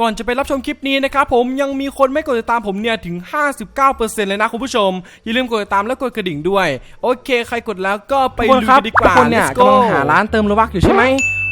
ก่อนจะไปรับชมคลิปนี้นะครับผมยังมีคนไม่กดติดตามผมเนี่ยถึง 59%เลยนะคุณผู้ชม อย่าลืมกดติดตามและกดกระดิ่งด้วย โอเค ใครกดแล้วก็ไปทุกคนลุยครับกันดีกทุกว่าคนเนี่ย Let's go กำลังหาร้านเติมโลบักอยู่ใช่ไหม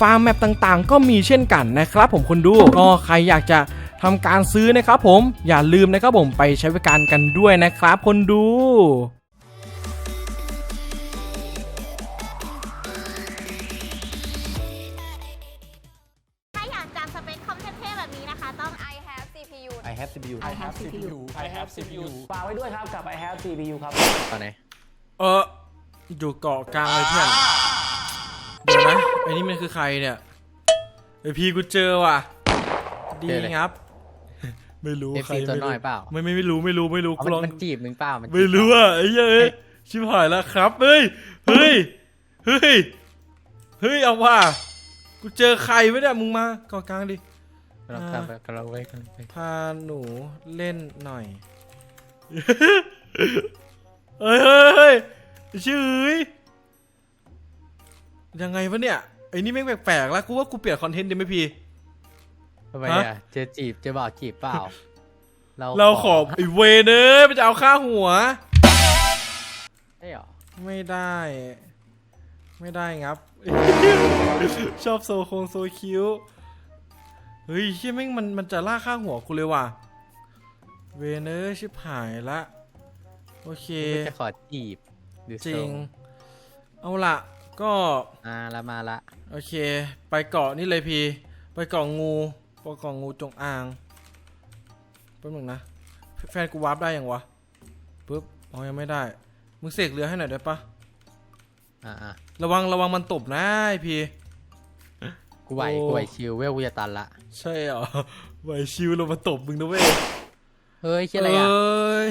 ฟาร์มแมปต่างๆ ก็มีเช่นกันนะครับผมคนดูก็ใครอยากจะทำการซื้อนะครับผมอย่าลืมนะครับผมไปใช้บริการกันด้วยนะครับ คนดูถ้าอยากจำสเปคคอมเท่ๆแบบนี้นะคะ ต้อง I have CPU I have CPU I have CPU I have CPU ฝากไว้ด้วยครับกับ I have CPU ครับตอนไหนเอออยู่เกาะกลางเลยเพื่อนเดี๋ยวนะ ไอ้นี่มันคือใครเนี่ยไอพีกูเจอว่ะ ดีครับ ไม่รู้เอฟใครซีตัวไม่น้รู้อยเปล่าไม่ไม่ไม่รู้ไม่รู้ไม่รู้อ๋อกูลอง มันจีบมึงเปล่า มันจีบไม่รู้อะไอ้เหี้ยเอ้ยชิบหายแล้วครับเฮ้ยเฮ้ยเฮ้ยเฮ้ยเอาว่ากูเจอใครไว้เนี่ยมึงมาเกาะกลางดิ เรากลับไปกลับไปกลับไปพาหนูเล่นหน่อย เฮ้ยเฮ้ยเฮ้ยชื่อเอ้ย ยังไงวะเนี่ยไอ้นี่แม่งแปลกๆแล้วกูว่ากูเปลี่ยนคอนเทนต์ดีไหมพี่ ทำไมฮะอะเจอจีบเจอบ่าวจีบเปล่า เราเราขอไอ้เวเนอมันจะเอาค่าหัว ได้เหรอไม่ได้ ไม่ได้ครับ ชอบโซโคงโซคิวเฮ้ยเชี่ยแม่งมันมันจะล่าค่าหัวกูเลยว่ะ เวเนอร์ชิบหายละ โอเค ไม่จะขอจีบดูจริทงเอาละ ก็อ่าละมาละโอเค ไปเกาะนี่เลยพี่ ไปเกาะงูไปเกาะงูจงอางแป๊บนึงนะ แฟนกูวาร์ปได้ยังวะปึ๊บอ๋อยังไม่ได้ มึงเสกเรือให้หน่อยได้ปะอ่าอ่าระวังระวังมันตบนะไอพี่ กูไหวโอ้ กูไหวชิวเวลกูจะตันละ ใช่เหรอไหวชิวลงมาตบมึงนะเว้ย เฮ้ยเชี่ยอะไรอะเอ้ย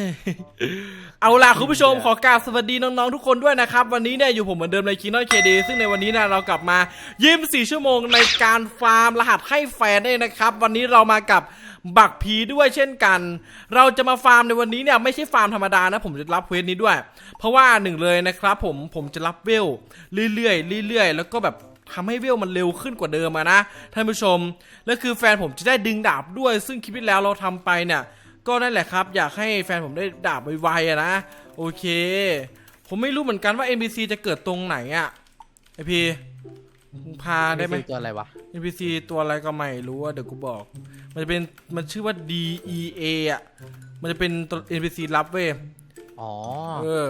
เอาล่ะคุณผู้ชมขอกราบสวัสดีน้องๆทุกคนด้วยนะครับ วันนี้เนี่ยอยู่ผมเหมือนเดิมในคีนอนเคดีซึ่งในวันนี้นะเรากลับมายิ้ม4ชั่วโมงในการฟาร์มรหัสให้แฟนได้นะครับ วันนี้เรามากับบักพีด้วยเช่นกัน เราจะมาฟาร์มในวันนี้เนี่ยไม่ใช่ฟาร์มธรรมดานะ ผมจะรับเควสนี้ด้วย เพราะว่าหนึ่งเลยนะครับ ผมผมจะรับเวลเรื่อยๆเรื่อยๆ แล้วก็แบบทำให้เวลมันเร็วขึ้นกว่าเดิมอะนะท่านผู้ชม และคือแฟนผมจะได้ดึงดาบด้วย ซึ่งคลิปที่แล้วเราทำไปเนี่ย ก็นั่นแหละครับ อยากให้แฟนผมได้ดาบไวๆอะนะ โอเค ผมไม่รู้เหมือนกันว่า NPC จะเกิดตรงไหนอะไอพีมึงพาได้ไหม ตัวอะไรวะ NPC ตัวอะไรก็ไม่รู้อะเดี๋ยวกูบอก มันจะเป็นมันชื่อว่า DEA อะมันจะเป็นตัว NPC ลับเว้ยอ๋อเออ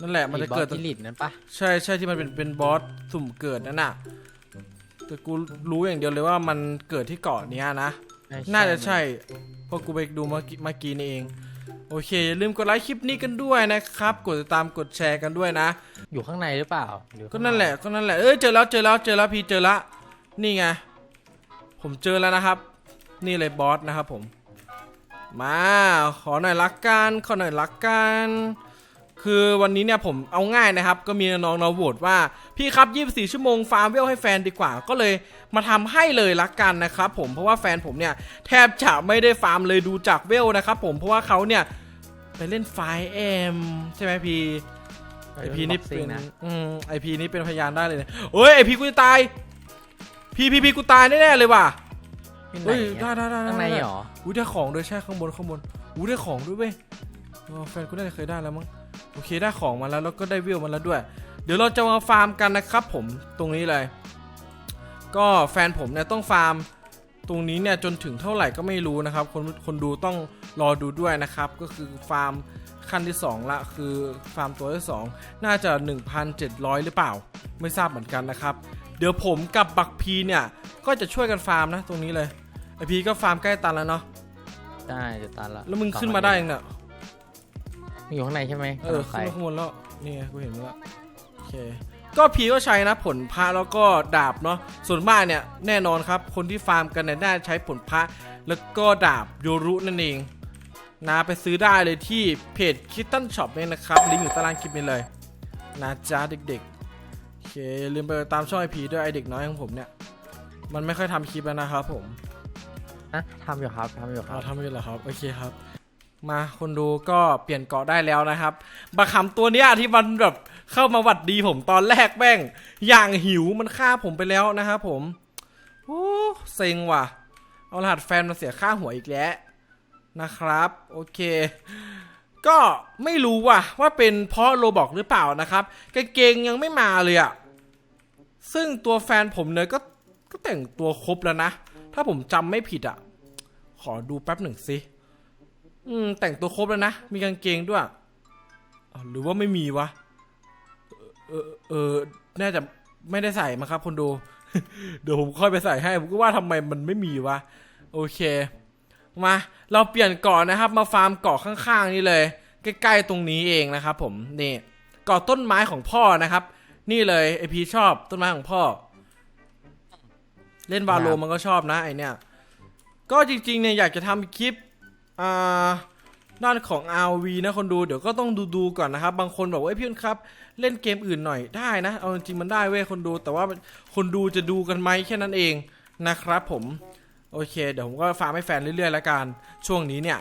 นั่นแหละมันจะเกิด ไอ้บอสจิลิตนั่นปะใช่ใช่ที่มันเป็นเป็นบอสสุ่มเกิดนั่นน่ะแต่กูรู้อย่างเดียวเลยว่ามันเกิดที่เกาะเนี้ยนะไม่ใช่น่าจะใช่ เพราะกูไปดูเมื่อกี้เมื่อกี้นี่เอง โอเค อย่าลืมกดไลค์คลิปนี้กันด้วยนะครับ กดติดตามกดแชร์กันด้วยนะ อยู่ข้างในหรือเปล่าหรือก็นั่นแหละก็นั่นแหละเอ้ยเจอแล้วเจอแล้วเจอแล้วพี่เจอละนี่ไงผมเจอแล้วนะครับ นี่เลยบอสนะครับผม มาขอหน่อยละกันขอหน่อยละกัน คือวันนี้เนี่ยผมเอาง่ายนะครับ ก็มีน้องๆเราโหวตว่าพี่ครับ 24 ชั่วโมงฟาร์มเวลให้แฟนดีกว่า ก็เลยมาทำให้เลยละกันนะครับผมเพราะว่าแฟนผมเนี่ยแทบจะไม่ได้ฟาร์มเลยดูจากเวลนะครับผมเพราะว่าเขาเนี่ยไปเล่นไฟเอ็มใช่ไหมพี่ไอพีนี่เป็นนะอืมไอพีนี่เป็นพยานได้เลยเนี่ยเฮ้ยไอพีกูจะตาย พีพีพีกูตายแน่ๆเลยว่ะที่ไหนเฮ้ยอะได้ได้ได้ข้างในเหรออุ้ยได้ของด้วยใช่ข้างบนข้างบนอุ้ยได้ของด้วยเว้ยเออแฟนกูน่าจะเคยได้แล้วมั้ง โอเคได้ของมาแล้วแล้วก็ได้วิวมาแล้วด้วย เดี๋ยวเราจะมาฟาร์มกันนะครับผมตรงนี้เลย ก็แฟนผมเนี่ยต้องฟาร์มตรงนี้เนี่ยจนถึงเท่าไหร่ก็ไม่รู้นะครับ คนคนดูต้องรอดูด้วยนะครับ ก็คือฟาร์มขั้นที่ 2 ละคือฟาร์มตัวที่ 2 น่าจะ 1,700 หรือเปล่า ไม่ทราบเหมือนกันนะครับ เดี๋ยวผมกับบักพีเนี่ย ก็จะช่วยกันฟาร์มนะตรงนี้เลยไอพีก็ฟาร์มใกล้ตันแล้วเนาะใช่จะตันละแล้วมึงขึ้นมาได้ยังเนี่ย มึงอยู่ข้างในใช่ไหมเออไปขึ้นมาข้างบนแล้วนี่ไงกูเห็นแล้วโอเคก็พีก็ใช้นะผลพระแล้วก็ดาบเนาะส่วนมากเนี่ยแน่นอนครับ คนที่ฟาร์มกันเนี่ยน่าจะใช้ผลพระแล้วก็ดาบโยรุนั่นเองนะไปซื้อได้เลยที่เพจคิตตันช็อปเนี่ยนะครับลิงก์อยู่ใตารางคลิปนี้เลยนะจ๊ะเด็กๆโอเคอย่าลืมไปตามช่องไอพีด้วยไอเด็กน้อยของผมเนี่ย มันไม่ค่อยทำคลิปแล้วนะครับผมนะทำอยู่ครับทำอยู่คเอารับทำอยู่เหรอครับ โอเคครับ มาคนดูก็เปลี่ยนเกาะได้แล้วนะครับบะคำตัวเนี้ยที่มันแบบเข้ามาหวัดดีผมตอนแรกแม่ง อย่างหิวมันฆ่าผมไปแล้วนะครับผมโอ้เซ็งว่ะ เอารหัสแฟนมาเสียค่าหัวอีกแล้วนะครับ โอเค ก็ไม่รู้ว่ะว่าเป็นเพราะโรบอกหรือเปล่านะครับกางเกงยังไม่มาเลยอะซึ่งตัวแฟนผมเนี่ยก็ก็แต่งตัวครบแล้วนะ ถ้าผมจำไม่ผิดอะขอดูแป๊บหนึ่งสิ อืม แต่งตัวครบแล้วนะ มีกางเกงด้วยอ้าวหรือว่าไม่มีวะ เออเออน่าจะไม่ได้ใส่มาครับคนดู เดี๋ยวผมค่อยไปใส่ให้ ผมก็ว่าทำไมมันไม่มีวะ โอเค มา เราเปลี่ยนเกาะนะครับ มาฟาร์มเกาะข้างๆนี่เลย ใกล้ๆตรงนี้เองนะครับผม นี่ เกาะต้นไม้ของพ่อนะครับ นี่เลยไอพีชอบต้นไม้ของพ่อ เล่นวาโลครับ มันก็ชอบนะไอเนี่ย ก็จริงๆเนี่ยอยากจะทำคลิป อ่าด้านของ RV นะคนดูเดี๋ยวก็ต้องดูดูๆก่อนนะครับ บางคนบอกว่าเพี่อ้นครับ เล่นเกมอื่นหน่อยได้นะ เอาจริงมันได้เว้ยคนดู แต่ว่าคนดูจะดูกันไหมแค่นั้นเองนะครับผม โอเค เดี๋ยวผมก็ฟาร์มให้แฟนเรื่อยๆแล้วกันช่วงนี้เนี่ย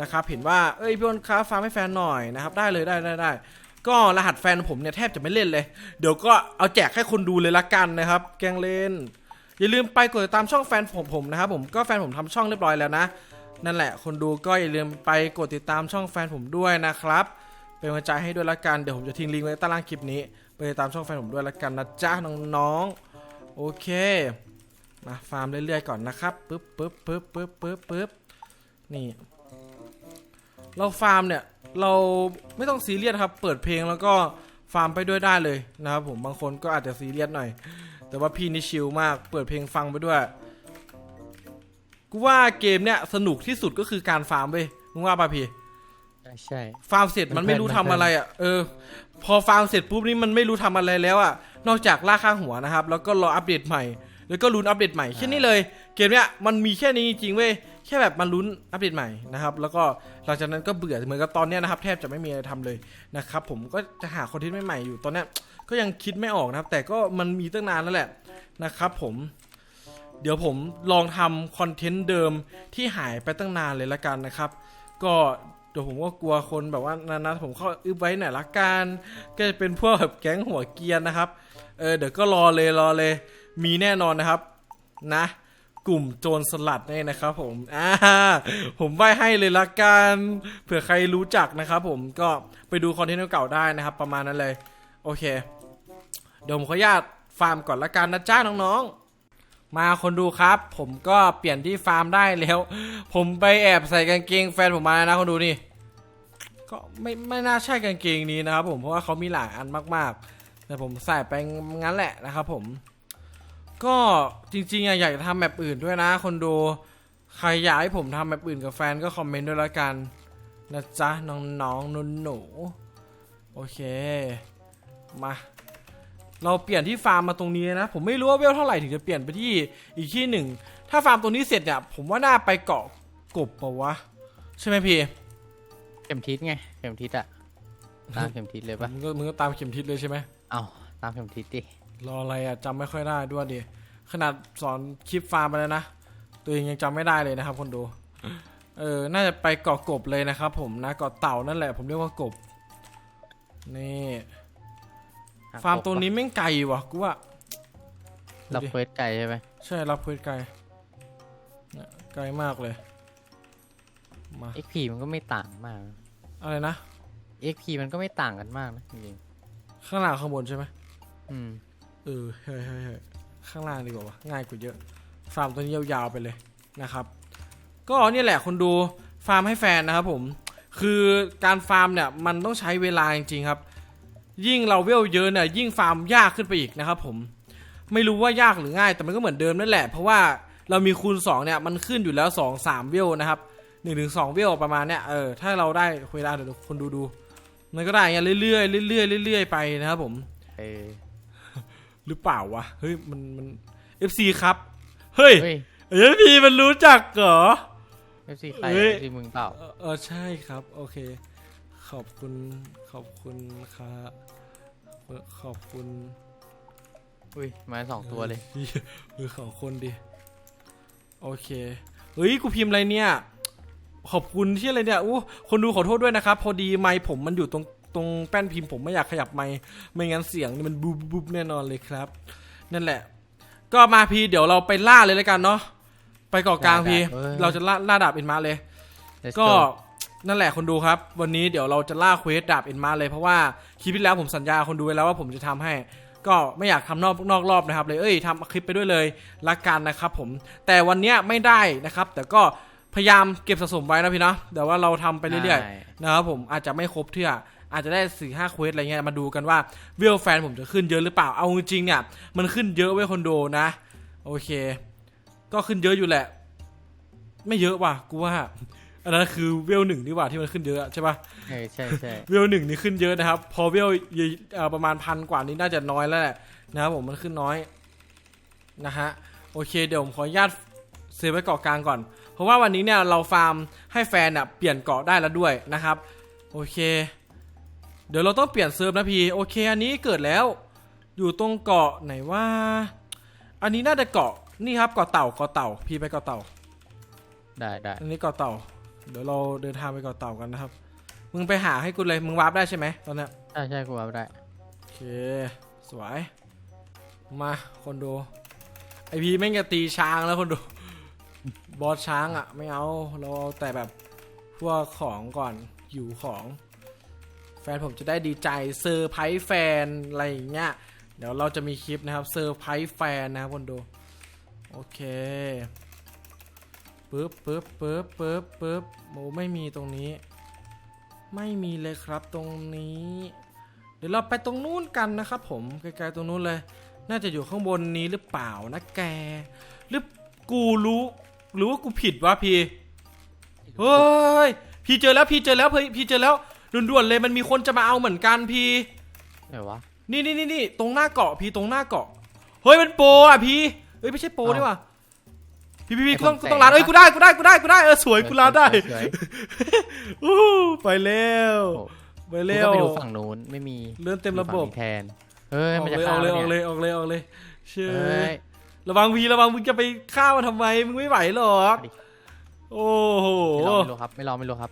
นะครับเห็นว่าเอ้ยพี่อ้นครับฟาร์มให้แฟนหน่อยนะครับได้เลยได้ได้ได้ก็รหัสแฟนผมเนี่ยแทบจะไม่เล่นเลย เดี๋ยวก็เอาแจกให้คนดูเลยละกันนะครับ แกงเล่น อย่าลืมไปกดติดตามช่องแฟนผมผมนะครับผมก็แฟนผมทำช่องเรียบร้อยแล้วนะ นั่นแหละ คนดูก็อย่าลืมไปกดติดตามช่องแฟนผมด้วยนะครับ เป็นกำลังใจให้ด้วยละกัน เดี๋ยวผมจะทิ้งลิงก์ไว้ใต้ล่างคลิปนี้ ไปติดตามช่องแฟนผมด้วยละกันนะจ๊ะน้องๆ โอเค มาฟาร์มเรื่อยๆก่อนนะครับปึ๊บปึ๊บปึ๊บปึ๊บปึ๊บปึ๊บนี่ เราฟาร์มเนี่ย เราไม่ต้องซีเรียสครับ เปิดเพลงแล้วก็ฟาร์มไปด้วยได้เลยนะครับผม บางคนก็อาจจะซีเรียสหน่อย แต่ว่าพี่นี่ชิลมาก เปิดเพลงฟังไปด้วย กูว่าเกมเนี่ยสนุกที่สุดก็คือการฟาร์มเว้ยมึงว่าป่ะพี่ใช่ใช่ฟาร์มเสร็จมันไม่รู้ทำอะไรอะเออ พอฟาร์มเสร็จปุ๊บนี่มันไม่รู้ทำอะไรแล้วอะนอกจากล่าค่าหัวนะครับ แล้วก็รออัปเดตใหม่ แล้วก็ลุ้นอัปเดตใหม่แค่นี้เลย เกมเนี้ยมันมีแค่นี้จริงๆเว้ยแค่แบบมันลุ้นอัปเดตใหม่นะครับแล้วก็หลังจากนั้นก็เบื่อเหมือนกับตอนเนี้ยนะครับ แทบจะไม่มีอะไรทำเลยนะครับผมก็จะหาคอนเทนต์ใหม่ๆอยู่ตอนเนี้ยก็ยังคิดไม่ออกนะครับ แต่ก็มันมีตั้งนานแล้วแหละนะครับ ผม เดี๋ยวผมลองทำคอนเทนต์เดิมที่หายไปตั้งนานเลยละกันนะครับ ก็เดี๋ยวผมก็กลัวคนแบบว่านานาผมเข้าอึบไว้หน่อยละกันก็จะเป็นพวกแบบแก๊งหัวเกียนนะครับ เออเดี๋ยวก็รอเลยรอเลย มีแน่นอนนะครับนะ กลุ่มโจรสลัดเนี่ยนะครับผมอ่าผมใบให้เลยละกันเผื่อใครรู้จักนะครับผมก็ไปดูคอนเทนต์เก่าได้นะครับ ประมาณนั้นเลย โอเค เดี๋ยวผมขออนุญาตฟาร์มก่อนละกันนะจ้าน้องๆ มาคนดูครับ ผมก็เปลี่ยนที่ฟาร์มได้แล้ว ผมไปแอบใส่กางเกงแฟนผมมานะคนดูนี่ก็ไม่ไม่น่าใช่กางเกงนี้นะครับผมเพราะว่าเขามีหลายอันมาก ๆ แต่ผมใส่ไปงั้นแหละนะครับผม ก็จริงๆอยากจะทำแบบอื่นด้วยนะ คนดูใครอยากให้ผมทำแบบอื่นกับแฟนก็คอมเมนต์ด้วยละกันนะจ๊ะน้องๆนุ่นหนูๆโอเค มา เราเปลี่ยนที่ฟาร์มมาตรงนี้นะ ผมไม่รู้ว่าเวลเท่าไหร่ถึงจะเปลี่ยนไปที่อีกที่หนึ่ง ถ้าฟาร์มตรงนี้เสร็จเนี่ย ผมว่าน่าไปเกาะกบปะวะ ใช่ไหมพี่ เข็มทิศไง เข็มทิศอะตามเข็มทิศเลยปะมึงก็มึงก็ตามเข็มทิศเลยใช่ไหมเอาตามเข็มทิศดิ รออะไรอะจำไม่ค่อยได้ด้วยดิ ขนาดสอนคลิปฟาร์มไปแล้วนะ ตัวเองยังจำไม่ได้เลยนะครับคนดู เออ น่าจะไปเกาะกบเลยนะครับ ผมนะ เกาะเต่านั่นแหละ ผมเรียกว่ากบ นี่ห ฟาร์มกบตรงนี้แม่งไกลว่ะกูว่ารับดูดิเควสไก่ใช่ไหมใช่รับเพื่อนไกลเนี่ยไกลมากเลยมาเอ็กพีมันก็ไม่ต่างมาก อะไรนะเอ็กพีมันก็ไม่ต่างกันมากนะจริงข้างล่างข้างบนใช่ไหมๆอืมเออเฮ้ยเฮ้ยเฮ้ยข้างล่างดีกว่าวะง่ายกว่าเยอะ ฟาร์มตัวนี้ยาวๆไปเลยนะครับ ก็เนี่ยแหละคนดูฟาร์มให้แฟนนะครับผม คือการฟาร์มเนี่ยมันต้องใช้เวลาจริงๆครับ ยิ่งเราเวลเยอะเนี่ยยิ่งฟาร์มยากขึ้นไปอีกนะครับผมไม่รู้ว่ายากหรือง่ายแต่มันก็เหมือนเดิมนั่นแหละ เพราะว่าเรามีคูณ2เนี่ยมันขึ้นอยู่แล้ว 2 3 เวลนะครับ1นถึงสเวลประมาณเนี้ยเออถ้าเราได้เวลาเดี๋ยวคนดูดูมันก็ได้เงี้ยเรื่อยๆเรื่อยๆเรื่อยๆไปนะครับผมเออหรือเปล่าวะเฮ้ยมันมัน FC ครับ เฮ้ยเฮ้ยเอฟพีมันรู้จักเหรอเอฟซีใครเฮ้ยเอฟซีมึงเปล่าเออเออใช่ครับ โอเค ขอบคุณขอบคุณครับขอบคุณอุ้ยมาสองตัวเลยเออขอบคุณดิโอเคเฮ้ยกูพิมพ์อะไรเนี่ย ขอบคุณที่อะไรเนี่ยอู้คนดูขอโทษด้วยนะครับ พอดีไมค์ผมมันอยู่ตรงตรงแป้นพิมพ์ผมไม่อยากขยับไมค์ไม่งั้นเสียงนี่มันบูบบูบแน่นอนเลยครับ นั่นแหละ ก็มาพีเดี๋ยวเราไปล่าเลยแล้วกันเนาะไปเกาะกลางพีได้ได้เว้ยเราจะล่าล่าดาบอินมาเลย Let's ก็ go นั่นแหละคนดูครับ วันนี้เดี๋ยวเราจะล่าเควสดาบเอ็นมาเลยเพราะว่าคลิปที่แล้วผมสัญญาคนดูไว้แล้วว่าผมจะทำให้ ก็ไม่อยากทำนอกนอกรอบนะครับ เลยเอ้ยทำคลิปไปด้วยเลยละกันนะครับผมแต่วันเนี้ยไม่ได้นะครับ แต่ก็พยายามเก็บสะสมไว้นะพี่เนาะเดี๋ยวว่าเราทำไปเรื่อยได้ๆนะครับผมอาจจะไม่ครบเทื่ออาจจะได้สี่ห้าเควสอะไรเงี้ยมาดูกันว่าเวลแฟนผมจะขึ้นเยอะหรือเปล่าเอาจริงๆเนี่ยมันขึ้นเยอะเว้ยคนดูนะ โอเค ก็ขึ้นเยอะอยู่แหละ ไม่เยอะว่ะกูว่า อันนั้นคือเวลหนึ่งดีกว่าที่มันขึ้นเยอะใช่ปะเออใช่ใช่เวลหนึ่งนี่ขึ้นเยอะนะครับ พอเวลเยเอ่อประมาณพันกว่านี้น่าจะน้อยแล้วแหละนะครับผมมันขึ้นน้อยนะฮะโอเคเดี๋ยวผมขออนุญาตเซฟไว้เกาะกลางก่อน เพราะว่าวันนี้เนี่ยเราฟาร์มให้แฟนอะเปลี่ยนเกาะได้แล้วด้วยนะครับ โอเค เดี๋ยวเราต้องเปลี่ยนเซิร์ฟนะพี่โอเค อันนี้เกิดแล้ว อยู่ตรงเกาะไหนว่า อันนี้น่าจะเกาะนี่ครับเกาะเต่าเกาะเต่าพี่ไปเกาะเต่า ได้ได้อันนี้เกาะเต่า เดี๋ยวเราเดินทางไปเกาะเต่ากันนะครับ มึงไปหาให้กูเลย มึงวาร์ปได้ใช่ไหมตอนเนี้ยใช่ใช่กูเอาได้โอเค สวย มา คนดู ไอพีแม่งจะตีช้างแล้วคนดู บอสช้างอะ ไม่เอา เราเอาแต่แบบพวกของก่อนหิวของ แฟนผมจะได้ดีใจเซอร์ไพรส์แฟนอะไรอย่างเงี้ย เดี๋ยวเราจะมีคลิปนะครับเซอร์ไพรส์แฟนนะครับคนดู โอเค ปึ๊บปึ๊บปึ๊บปึ๊บปึ๊บโมไม่มีตรงนี้ ไม่มีเลยครับตรงนี้ เดี๋ยวเราไปตรงนู้นกันนะครับผมไกลๆตรงนู้นเลย น่าจะอยู่ข้างบนนี้หรือเปล่านะแก หรือกูรู้หรือว่ากูผิดวะพี่เฮ้ยพี่เจอแล้วพี่เจอแล้วพี่พี่เจอแล้วด่วนๆเลยมันมีคนจะมาเอาเหมือนกันพี่ไหนวะนี่นี่นี่นี่ตรงหน้าเกาะพี่ตรงหน้าเกาะเฮ้ยมันโปรอะพี่เอ้ยไม่ใช่โปรเอ้านี่หว่า พี่พี่พี่ไอ้ต้องคนแสงต้องร้านเอ้ยปะกูได้กูได้กูได้กูได้เออสวยกูร้านได้สวยอู้ไปแล้วโอ้ไปกูแล้ก็วไปดูฝั่งนู้นไม่มีเลื่อนเต็มระบบดูฝั่งนี้แทนเฮ้ยออมันกจะเลยอฆ่าอกเลยอแล้อกวเลเนี่ยยออกเลยออกเลยเชื่อเฮ้ยระวังวีระวังมึงจะไปฆ่ามันทำไมมึงไม่ไหวหรอกดิโอ้โหไม่ลองไม่รู้ครับไม่ลองไม่รู้ครับ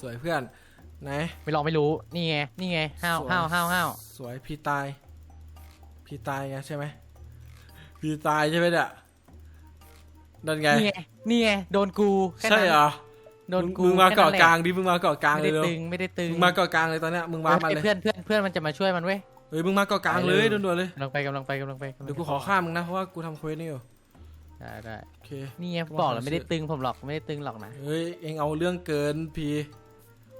สวยเพื่อนไหนไม่ลองไม่รู้นี่ไงนี่ไงห้าวสวยห้าวห้าวห้าวสวยพี่ตายพี่ตายไงใช่ไหมพี่ตายใช่ไหมเนี่ย นั่นไง นี่ไงนี่ไงโดนกูแค่ใช่นั้นเหรอโดนกูมึงมาแค่เกาะนั้นแหละกลางดิ มึงมาเกาะกลางไม่เลยได้เร็วตึงไม่ได้ตึงมึงมาเกาะกลางเลยตอนเนี้ย มึงมามาเฮ้ยเลยเพื่อนเพื่อนเพื่อนมันจะมาช่วยมันเว้ย เฮ้ย มึงมาเกาะกลางไปเลเลย ยด่วนๆเลย กำลังไปกำลังไปกำลังไปกำลังเดี๋ยวกูขอฆ่ามึงนะ เพราะว่ากูทำเควสนี่อยู่ได้ได้โอเค นี่ไงบอกแล้วไม่ได้ตึงผมหรอกไม่ได้ตึงหรอกนะเฮ้ย เองเอาเรื่องเกินพี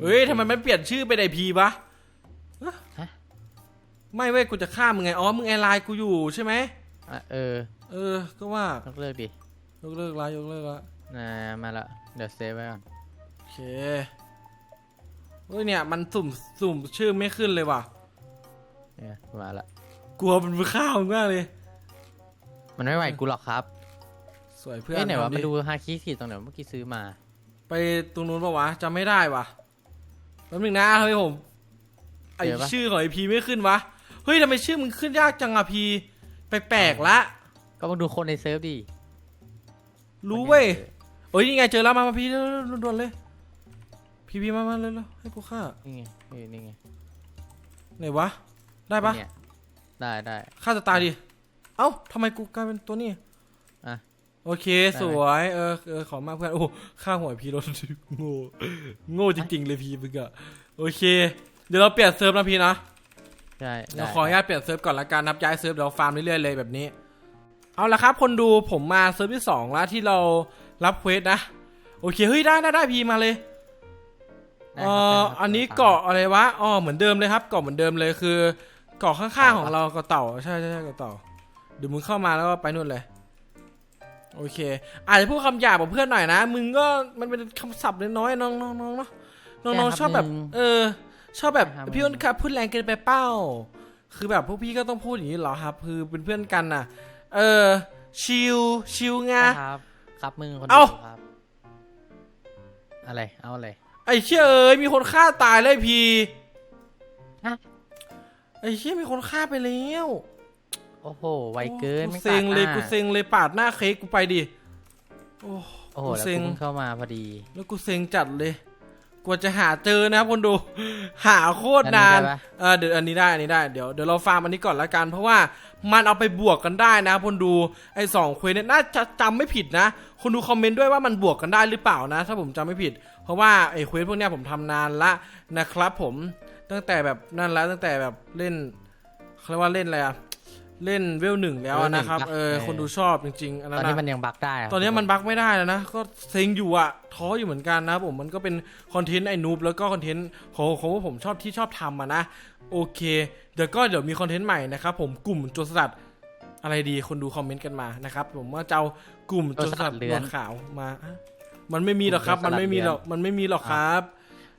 เฮ้ยทำไมมันเปลี่ยนชื่อเป็นไอพีวะฮะไม่เว้ย กูจะฆ่ามึงไง อ๋อ มึงแอร์ไลน์กูอยู่ใช่ไหม อะเออเออ ก็ว่าต้องเลิกดิ ยกเลิกละยกเลิกละนะมาละเดี๋ยวเซฟไว้ก่อนโอเคเฮ้ยเนี่ยมันสุ่มสุ่มชื่อไม่ขึ้นเลยว่ะ เนี่ยมาละกลัวมันไปฆ่ามึงมากเลย มันไม่ไหวกูหรอกครับสวยเพื่อนเอ้ยไหนวะทำมาดิดูฮาคิขีดตรงไหนวะเมื่อกี้ซื้อมา ไปตรงนู้นปะวะจำไม่ได้ว่ะแป๊บนึงนะเฮ้ยผมไอเดี๋ยวปะ ชื่อของไอพีไม่ขึ้นวะเฮ้ยทำไมชื่อมึงขึ้นยากจังอะพีแปลกๆละก็มาดูคนในเซิร์ฟดิ รู้เว้ยเอ้ยนี่ไงเจอแล้วมามาพี่เร็วๆด่วนๆเลย พี่พี่มามาเร็วๆให้กูฆ่านี่ไงเออนี่ไงไหนวะได้ปะเนี่ยได้ได้ ฆ่าจะตายดิ เอ้าทำไมกูกลายเป็นตัวนี้อะโอเคสวยเออเออขอมากเพื่อนโอ้ฆ่าหัวพี่รถโง่โง่จริง ๆ เลยพี่มึงอะโอเค เดี๋ยวเราเปลี่ยนเซิร์ฟนะพี่นะ ใช่เดี๋ยวได้ขออนุญาตเปลี่ยนเซิร์ฟก่อนละกันนับย้ายเซิร์ฟเดี๋ยวฟาร์มเรื่อยๆเลยแบบนี้ เอาละครับ คนดูผมมาเซิร์ฟที่สองแล้วที่เรารับเควสนะ โอเคเฮ้ยได้ได้ได้พี่มาเลยได้เอ่ครับอได้ครับอันนี้เกาะอะไรวะอ๋อเหมือนเดิมเลยครับเกาะเหมือนเดิมเลยคือเกาะข้างๆของเราเกาะเต่าใช่ใช่ใช่เกาะเต่าเดี๋ยวมึงเข้ามาแล้วก็ไปนู่นเลย โอเค อาจจะพูดคำหยาบกับเพื่อนหน่อยนะ มึงก็มันเป็นคำศัพท์น้อยๆน้องๆน้องๆเนาะน้องๆชอบแบบ เออ ชอบแบบพี่อ้นครับพูดแรงเกินไปเป้า คือแบบพวกพี่ก็ต้องพูดอย่างนี้เหรอครับ คือเป็นเพื่อนกันน่ะ เออ ชิลชิลไงครับ ครับมึงคนเอ้าดูครับ อะไร เอาอะไร ไอ้เชี่ยเอ้ยมีคนฆ่าตายเลยพีฮะ ไอ้เชี่ยมีคนฆ่าไปแล้วโอ้โห ไวเกินกูไม่เซ็งเลยปาดหน้ากูเซ็งเลยปาดหน้าเค้กกูไปดิโอ้ โอ้โหกูแล้วเซ็กูงเพิ่งเข้ามาพอดี แล้วกูเซ็งจัดเลย กว่าจะหาเจอนะครับคนดูหาโคตรนานอันนี้ได้ปะเออเดี๋ยวอันนี้ได้อันนี้ได้เดี๋ยวเดี๋ยวเราฟาร์มอันนี้ก่อนละกัน เพราะว่ามันเอาไปบวกกันได้นะครับคนดูไอ้สองเควสเนี่ยน่าจะจำไม่ผิดนะ คนดูคอมเมนต์ด้วยว่ามันบวกกันได้หรือเปล่านะ ถ้าผมจำไม่ผิด เพราะว่าไอ้เควสพวกเนี้ยผมทำนานละนะครับผมตั้งแต่แบบนั่นแล้วตั้งแต่แบบเล่นเขาเรียกว่าเล่นอะไรอะ เล่นเวลหนึ่งแล้วอะนะครับ เออ คนดูชอบจริงๆอันตนั้อนนนี้อะมันยังบักได้ะตอนนี้มันบั๊กไม่ได้แล้วนะ ก็เซ็งอยู่อะท้ออยู่เหมือนกันนะครับผมมันก็เป็นคอนเทนต์ไอ้นูบแล้วก็คอนเทนต์ของของพวกผมชอบที่ชอบทำอะนะ โอเค เดี๋ยวก็เดี๋ยวมีคอนเทนต์ใหม่นะครับผมกลุ่มโจรสลัดอะไรดีคนดูคอมเมนต์กันมานะครับ ผมว่าจะเอากลุ่มโจรสลัดเลือดขาวมาอะมันไม่มีหรอกครับ มันไม่มีหรอกมันไม่มีหรอกครับ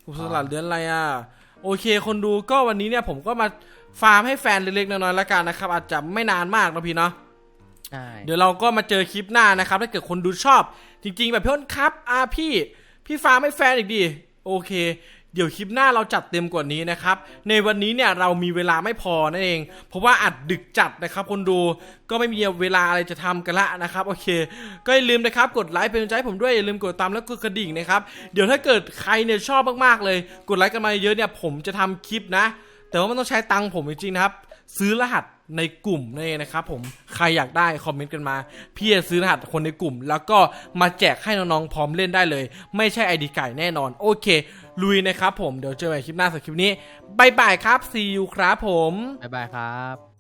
กลุ่มโจรสลัดเลือดอะไรอะโอเค คนดูก็วันนี้เนี่ยผมก็มา ฟาร์มให้แฟนเล็กๆน้อยๆแล้วกันนะครับ อาจจะไม่นานมากนะพี่เนาะใช่เดี๋ยวเราก็มาเจอคลิปหน้านะครับ ถ้าเกิดคนดูชอบ จริง ๆ แบบพี่อ้นครับอ่าพี่ พี่ฟ้าไม่แฟนอีกดิโอเค เดี๋ยวคลิปหน้าเราจัดเต็มกว่านี้นะครับ ในวันนี้เนี่ยเรามีเวลาไม่พอนั่นเอง เพราะว่าอัดดึกจัดนะครับ คนดูก็ไม่มีเวลาอะไรจะทำกันละนะครับ โอเค ก็อย่าลืมนะครับ กดไลค์เป็นกำลังใจให้ผมด้วยอย่าลืมกดตามและกดกระดิ่งนะครับ เดี๋ยวถ้าเกิดใครเนี่ยชอบมากๆเลย กดไลค์กันมาเยอะเนี่ยผมจะทำคลิปนะ แต่ว่ามันต้องใช้ตังค์ผมจริงๆนะครับ ซื้อรหัสในกลุ่มนี่นเองนะครับผมใครอยากได้คอมเมนต์กันมา พี่จะซื้อรหัสคนในกลุ่ม แล้วก็มาแจกให้น้องๆพร้อมเล่นได้เลย ไม่ใช่ไอดีไก่แน่นอน โอเค ลุยนะครับผมเดี๋ยวเจอกันใหม่คลิปหน้าสักคลิปนี้บายบายครับซีอูครับผม บ๊ายบายครับ